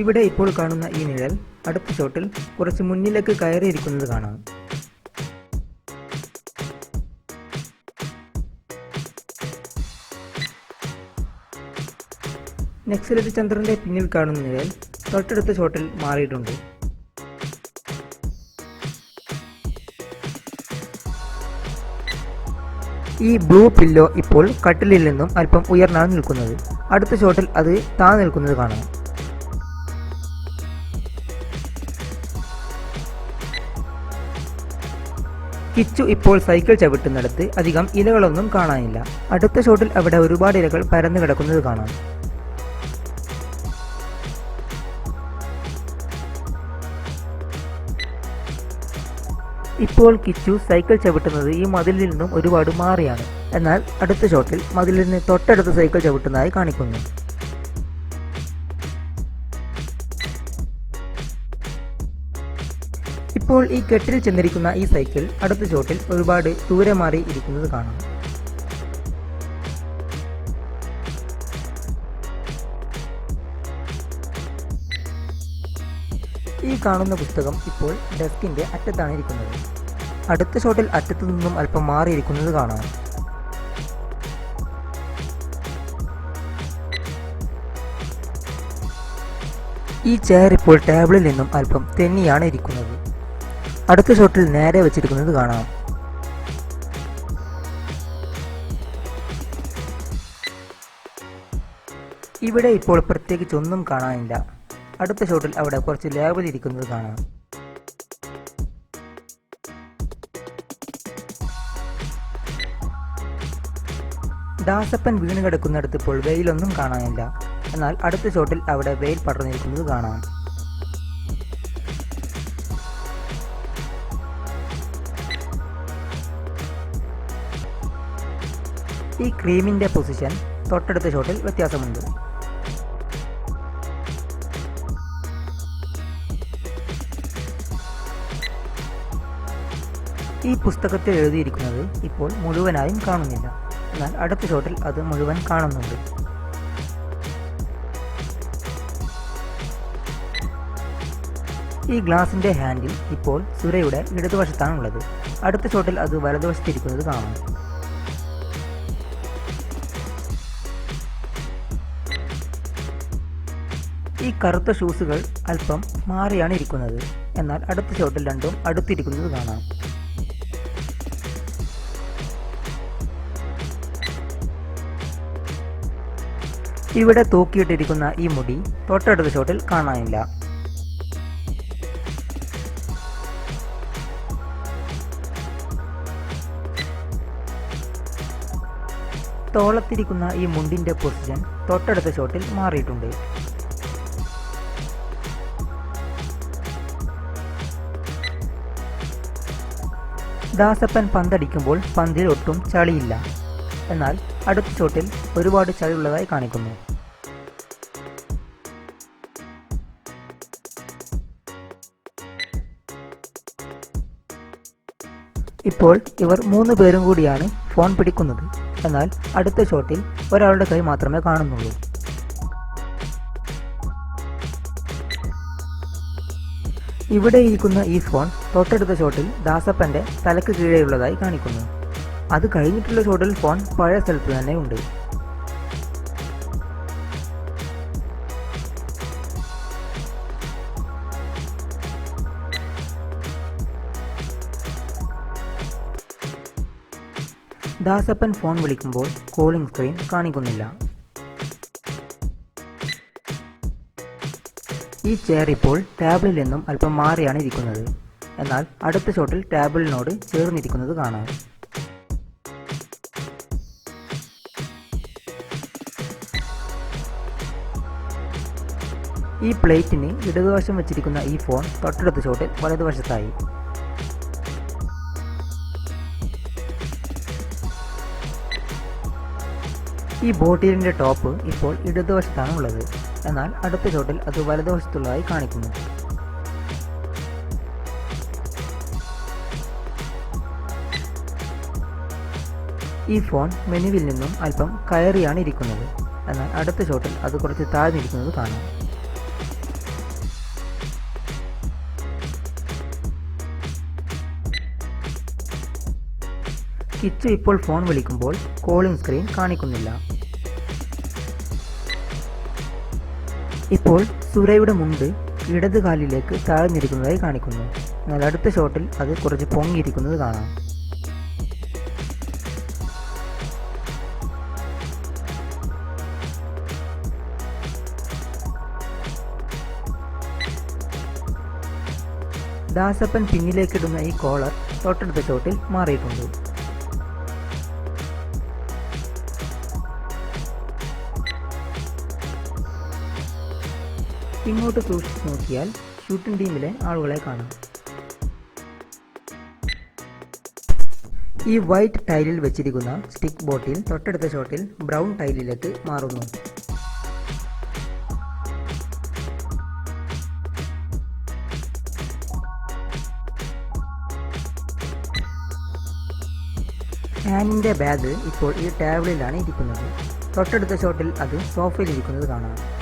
ഇവിടെ ഇപ്പോൾ കാണുന്ന ഈ നിഴൽ അടുത്ത ഷോട്ടിൽ കുറച്ച് മുന്നിലേക്ക് കയറിയിരിക്കുന്നത് കാണാം. നെക്സലറ്റ് ചന്ദ്രന്റെ പിന്നിൽ കാണുന്ന നിഴൽ തൊട്ടടുത്ത ഷോട്ടിൽ മാറിയിട്ടുണ്ട്. ഈ ബ്ലൂ പില്ലോ ഇപ്പോൾ കട്ടിലിൽ നിന്നും അല്പം ഉയർന്നാണ് നിൽക്കുന്നത്. അടുത്ത ഷോട്ടിൽ അത് താ നിൽക്കുന്നത് കാണാം. കിച്ചു ഇപ്പോൾ സൈക്കിൾ ചവിട്ടുന്നിടത്ത് അധികം ഇലകളൊന്നും കാണാനില്ല. അടുത്ത ഷോട്ടിൽ അവിടെ ഒരുപാട് ഇലകൾ പരന്നു കിടക്കുന്നത് കാണാം. ഇപ്പോൾ കിച്ചു സൈക്കിൾ ചവിട്ടുന്നത് ഈ മതിലിൽ നിന്നും ഒരുപാട് മാറിയാണ്. എന്നാൽ അടുത്ത ഷോട്ടിൽ മതിലിൽ നിന്ന് തൊട്ടടുത്ത് സൈക്കിൾ ചവിട്ടുന്നതായി കാണിക്കുന്നു. ഇപ്പോൾ ഈ കെട്ടിൽ ചെന്നിരിക്കുന്ന ഈ സൈക്കിൾ അടുത്ത ചോട്ടിൽ ഒരുപാട് ദൂരെ മാറി ഇരിക്കുന്നത് കാണാം. ഈ കാണുന്ന പുസ്തകം ഇപ്പോൾ ഡെസ്കിന്റെ അറ്റത്താണ് ഇരിക്കുന്നത്. അടുത്ത ഷോട്ടിൽ അറ്റത്തു നിന്നും അല്പം മാറിയിരിക്കുന്നത് കാണാം. ഈ ചെയർ ഇപ്പോൾ ടേബിളിൽ നിന്നും അല്പം തെന്നിയാണ് ഇരിക്കുന്നത്. അടുത്ത ഷോട്ടിൽ നേരെ വെച്ചിരിക്കുന്നത് കാണാം. ഇവിടെ ഇപ്പോൾ പ്രത്യേകിച്ച് ഒന്നും കാണാനില്ല. അടുത്ത ഷോട്ടിൽ അവിടെ കുറച്ച് ലേബൽ ഇരിക്കുന്നത് കാണാം. ദാസപ്പൻ വീണ് കിടക്കുന്നിടത്ത് ഇപ്പോൾ വെയിലൊന്നും കാണാനില്ല. എന്നാൽ അടുത്ത ഷോട്ടിൽ അവിടെ വെയിൽ പടർന്നിരിക്കുന്നത് കാണാം. ഈ ക്രീമിന്റെ പൊസിഷൻ തൊട്ടടുത്ത ഷോട്ടിൽ വ്യത്യാസമുണ്ട്. ഈ പുസ്തകത്തിൽ എഴുതിയിരിക്കുന്നത് ഇപ്പോൾ മുഴുവനായും കാണുന്നില്ല. എന്നാൽ അടുത്ത ഷോട്ടിൽ അത് മുഴുവൻ കാണുന്നുണ്ട്. ഈ ഗ്ലാസിന്റെ ഹാൻഡിൽ ഇപ്പോൾ സുരയുടെ ഇടതുവശത്താണുള്ളത്. അടുത്ത ഷോട്ടിൽ അത് വലതുവശത്തിരിക്കുന്നത് കാണാം. ഈ കറുത്ത ഷൂസുകൾ അല്പം മാറിയാണ് ഇരിക്കുന്നത്. എന്നാൽ അടുത്ത ഷോട്ടിൽ രണ്ടും അടുത്തിരിക്കുന്നത് കാണാം. ഇവിടെ തൂക്കിയിട്ടിരിക്കുന്ന ഈ മുടി തൊട്ടടുത്ത ഷോട്ടിൽ കാണാനില്ല. തോളത്തിരിക്കുന്ന ഈ മുണ്ടിന്റെ പൊസിഷൻ തൊട്ടടുത്ത ഷോട്ടിൽ മാറിയിട്ടുണ്ട്. ദാസപ്പൻ പന്തടിക്കുമ്പോൾ പന്തിൽ ഒട്ടും ചളിയില്ല. എന്നാൽ അടുത്ത ചോട്ടിൽ ഒരുപാട് ചളിയുള്ളതായി കാണിക്കുന്നു. ഇപ്പോൾ ഇവർ മൂന്ന് പേരും കൂടിയാണ് ഫോൺ പിടിക്കുന്നത്. എന്നാൽ അടുത്ത ഷോട്ടിൽ ഒരാളുടെ കൈ മാത്രമേ കാണുന്നുള്ളൂ. ഇവിടെ ഇരിക്കുന്ന ഈ ഫോൺ തൊട്ടടുത്ത ഷോട്ടിൽ ദാസപ്പന്റെ തലക്ക് കീഴെയുള്ളതായി കാണിക്കുന്നു. അത് കഴിഞ്ഞിട്ടുള്ള ഷോട്ടിൽ ഫോൺ പഴയ സ്ഥലത്ത് തന്നെ ഉണ്ട്. ദാസപ്പൻ ഫോൺ വിളിക്കുമ്പോൾ കോളിംഗ് സ്ക്രീൻ കാണിക്കുന്നില്ല. ഈ ചെയർ ഇപ്പോൾ ടേബിളിൽ നിന്നും അല്പം മാറിയാണ് ഇരിക്കുന്നത്. എന്നാൽ അടുത്ത ഷോട്ടിൽ ടേബിളിനോട് ചേർന്നിരിക്കുന്നത് കാണാം. ഈ പ്ലേറ്റിന് ഇടതുവശം വെച്ചിരിക്കുന്ന ഈ ഫോൺ തൊട്ടടുത്ത ഷോട്ടിൽ വലതുവശത്തായി. ഈ ബോട്ടിലിന്റെ ടോപ്പ് ഇപ്പോൾ ഇടതുവശത്താണ് ഉള്ളത്. എന്നാൽ അടുത്ത ഷോട്ടിൽ അത് വലതുവശത്തുള്ളതായി കാണിക്കുന്നു. ഈ ഫോൺ മെനുവിൽ നിന്നും അല്പം കയറിയാണ് ഇരിക്കുന്നത്. എന്നാൽ അടുത്ത ഷോട്ടിൽ അത് കുറച്ച് താഴ്ന്നിരിക്കുന്നത് കാണാം. കിച്ചു ഇപ്പോൾ ഫോൺ വിളിക്കുമ്പോൾ കോളിംഗ് സ്ക്രീൻ കാണിക്കുന്നില്ല. ഇപ്പോൾ സുരയുടെ മുണ്ട് ഇടത് കാലിലേക്ക് താഴ്ന്നിരിക്കുന്നതായി കാണിക്കുന്നു. എന്നാൽ അടുത്ത ഷോട്ടിൽ അത് കുറച്ച് പൊങ്ങിയിരിക്കുന്നത് കാണാം. ദാസപ്പൻ പിന്നിലേക്കിടുന്ന ഈ കോളർ തൊട്ടടുത്ത ഷോട്ടിൽ മാറിയിട്ടുണ്ട്. ഇങ്ങോട്ട് സൂക്ഷിച്ച് നോക്കിയാൽ ഷൂട്ടിംഗ് ടീമിലെ ആളുകളെ കാണാം. ഈ വൈറ്റ് ടൈലിൽ വെച്ചിരിക്കുന്ന സ്റ്റിക്ക് ബോട്ടിൽ തൊട്ടടുത്ത ഷോട്ടിൽ ബ്രൗൺ ടൈലിലേക്ക് മാറുന്നു. ആനിന്റെ ബാഗ് ഇപ്പോൾ ഈ ടേബിളിലാണ് ഇരിക്കുന്നത്. തൊട്ടടുത്ത ഷോട്ടിൽ അത് സോഫയിൽ ഇരിക്കുന്നത് കാണാം.